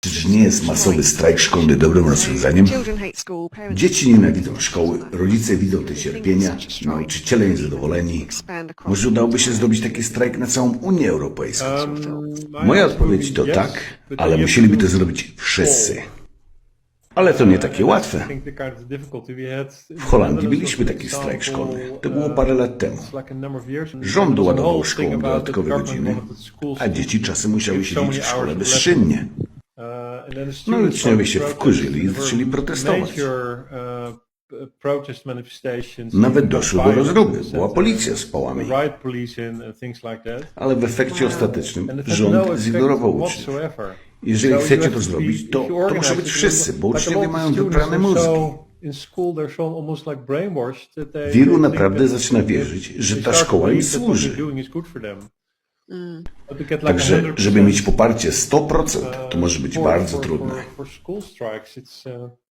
Czy nie jest masowy strajk szkolny dobrym rozwiązaniem? Dzieci nienawidzą szkoły, rodzice widzą te cierpienia, nauczyciele niezadowoleni. Może udałoby się zrobić taki strajk na całą Unię Europejską? Moja odpowiedź to tak, ale musieliby to zrobić wszyscy. Ale to nie takie łatwe. W Holandii mieliśmy taki strajk szkolny. To było parę lat temu. Rząd doładował szkołom dodatkowe godziny, a dzieci czasem musiały siedzieć w szkole bezczynnie. No i uczniowie się wkurzyli i zaczęli protestować. Nawet doszło do rozruby, była policja z pałami. Ale w efekcie ostatecznym rząd zignorował uczniów. Jeżeli chcecie to zrobić, to, to muszą być wszyscy, bo uczniowie mają wyprane mózgi. Wielu naprawdę zaczyna wierzyć, że ta szkoła im służy. Także, żeby mieć poparcie 100%, to może być bardzo trudne.